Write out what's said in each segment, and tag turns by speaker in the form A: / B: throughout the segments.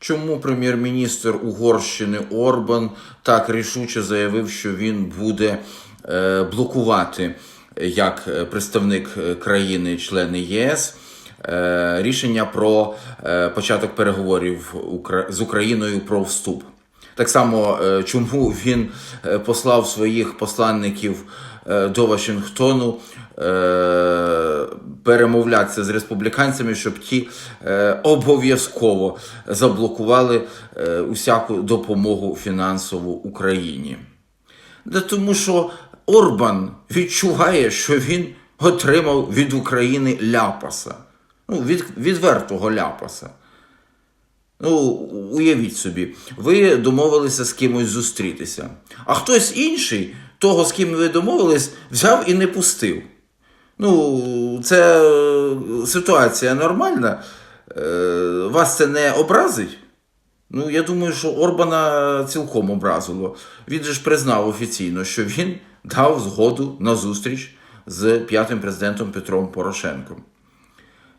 A: Чому прем'єр-міністр Угорщини Орбан так рішуче заявив, що він буде е, блокувати як е, представник е, країни-члени ЄС е, рішення про е, початок переговорів з Україною про вступ? Так само, е, чому він е, послав своїх посланників е, до Вашингтону перемовлятися з республіканцями, щоб ті обов'язково заблокували усяку допомогу фінансову Україні. Да тому що Орбан відчуває, що він отримав від України ляпаса. Ну, від, відвертого ляпаса. Ну, уявіть собі, ви домовилися з кимось зустрітися, а хтось інший, того, з ким ви домовились, взяв і не пустив. Ну, це е, ситуація нормальна. Е, Вас це не образить? Ну, я думаю, що Орбана цілком образило. Він же ж признав офіційно, що він дав згоду на зустріч з п'ятим президентом Петром Порошенком.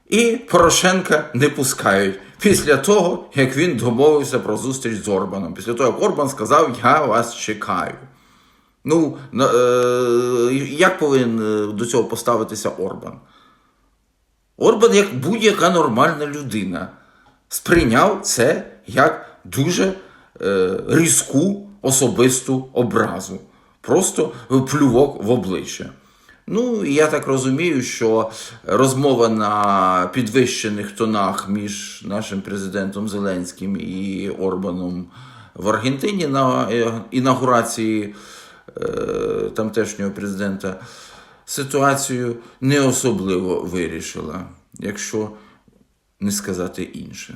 A: І Порошенка не пускають після того, як він домовився про зустріч з Орбаном. Після того, як Орбан сказав, я вас чекаю. Ну, е, як повинен е, до цього поставитися Орбан? Орбан, як будь-яка нормальна людина, сприйняв це як дуже е, різку особисту образу. Просто плювок в обличчя. Ну, і я так розумію, що розмова на підвищених тонах між нашим президентом Зеленським і Орбаном в Аргентині на е, інаугурації е, тамтешнього президента ситуацію не особливо вирішила, якщо не сказати інше.